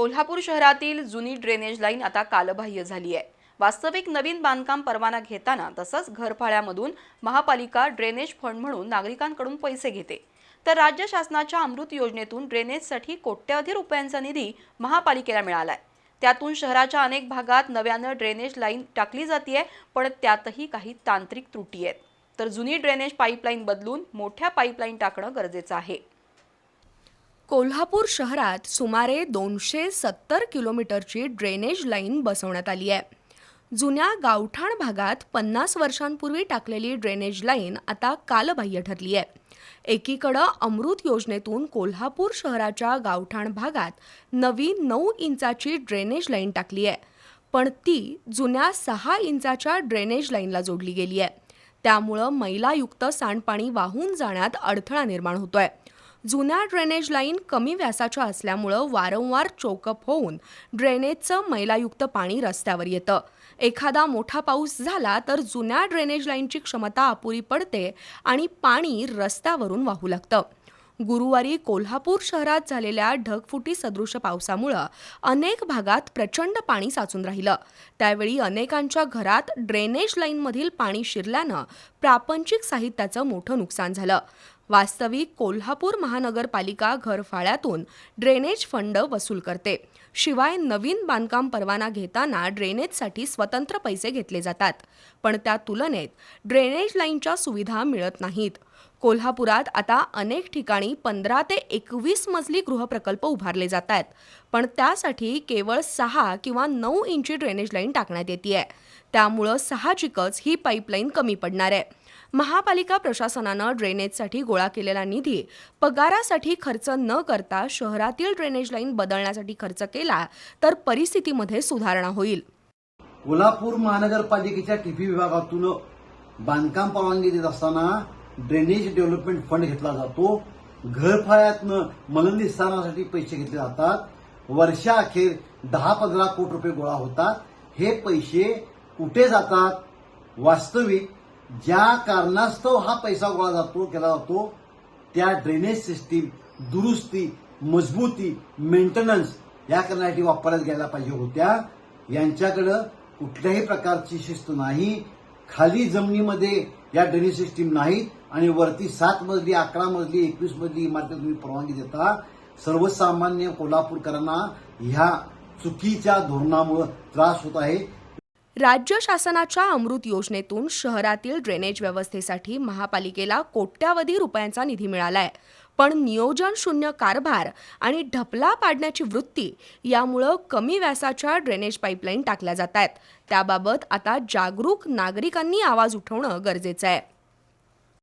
कोल्हापूर शहरातील जुनी drainage line आता कालबाह्य झाली आहे. वास्तविक नवीन बांधकाम परवाना घेताना तसंच घरफाळ्यामधून महापालिका ड्रेनेज फंड म्हणून नागरिकांकडून पैसे घेते. तर राज्य शासनाच्या अमृत योजनेतून ड्रेनेजसाठी कोट्यवधी रुपयांचा निधी महापालिकेला मिळाला आहे त्यातून शहराच्या अनेक भागात नव्यानं ड्रेनेज लाईन टाकली जाते पण त्यातही काही तांत्रिक त्रुटी आहेत. तर जुनी ड्रेनेज पाईपलाईन बदलून मोठ्या पाईपलाईन टाकणं गरजेचं आहे. कोल्हापूर शहरात सुमारे दोनशे सत्तर किलोमीटरची ड्रेनेज लाईन बसवण्यात आली आहे. जुन्या गावठाण भागात पन्नास वर्षांपूर्वी टाकलेली ड्रेनेज लाईन आता कालबाह्य ठरली आहे. एकीकडं अमृत योजनेतून कोल्हापूर शहराच्या गावठाण भागात नवी नऊ इंचाची ड्रेनेज लाईन टाकली आहे. पण ती जुन्या सहा इंचाच्या ड्रेनेज लाईनला जोडली गेली आहे. त्यामुळं मैलायुक्त सांडपाणी वाहून जाण्यात अडथळा निर्माण होतोय. जुन्या ड्रेनेज लाईन कमी व्यासाच्या असल्यामुळं वारंवार चोकअप होऊन ड्रेनेजचं मैलायुक्त पाणी रस्त्यावर येतं. एखादा मोठा पाऊस झाला तर जुन्या ड्रेनेज लाईनची क्षमता अपुरी पडते आणि पाणी रस्त्यावरून वाहू लागतं. गुरुवारी कोल्हापूर शहरात झालेल्या ढगफुटी सदृश पावसामुळं अनेक भागात प्रचंड पाणी साचून राहिलं. त्यावेळी अनेकांच्या घरात ड्रेनेज लाईनमधील पाणी शिरल्यानं प्रापंचिक साहित्याचं मोठं नुकसान झालं. वास्तविक कोल्हापूर महानगरपालिका घरफाळ्यातून ड्रेनेज फंड वसूल करते. शिवाय नवीन बांधकाम परवाना घेताना ड्रेनेजसाठी स्वतंत्र पैसे घेतले जातात. पण त्या तुलनेत ड्रेनेज लाईनच्या सुविधा मिळत नाहीत. कोल्हापुरात आता अनेक ठिकाणी पंधरा ते एकवीस मजली गृहप्रकल्प उभारले जात आहेत पण त्यासाठी केवळ सहा किंवा नऊ इंची ड्रेनेज लाईन टाकण्यात येते आहे त्यामुळं साहजिकच ही पाईपलाईन कमी पडणार आहे. महापालिका प्रशासनानं ड्रेनेजसाठी गोळा केलेला निधी पगारासाठी खर्च न करता शहरातील ड्रेनेज लाईन बदलण्यासाठी खर्च केला तर परिस्थितीमध्ये सुधारणा होईल. कोल्हापूर महानगरपालिकेच्या टीपी विभागातून बांधकाम परवानगी देत असताना ड्रेनेज डेव्हलपमेंट फंड घेतला जातो. घरफाळ्यातनं मलनिस्तारणासाठी पैसे घेतले जातात. वर्षाअखेर दहा पंधरा कोटी रुपये गोळा होतात. हे पैसे कुठे जातात? वास्तविक ज्या कारणास्तव हा पैसा गोळा जातो केला जातो त्या ड्रेनेज सिस्टीम दुरुस्ती मजबूती मेंटेनन्स या करण्यासाठी वापरण्यात गेल्या पाहिजे होत्या. यांच्याकडं कुठल्याही प्रकारची शिस्त नाही. खाली जमिनीमध्ये या ड्रेनेज सिस्टीम नाहीत आणि वरती सात मजली अकरा मजली एकवीस मजली इमारती तुम्ही परवानगी देता. सर्वसामान्य कोल्हापूरकरांना ह्या चुकीच्या धोरणामुळे त्रास होत आहे. राज्य शासनाच्या अमृत योजनेतून शहरातील ड्रेनेज व्यवस्थेसाठी महापालिकेला कोट्यावधी रुपयांचा निधी मिळालाय. पण नियोजन शून्य कारभार आणि ढपला पाडण्याची वृत्ती यामुळं कमी व्यासाच्या ड्रेनेज पाईपलाईन टाकल्या जात आहेत त्याबाबत आता जागरूक नागरिकांनी आवाज उठवणं गरजेचं आहे.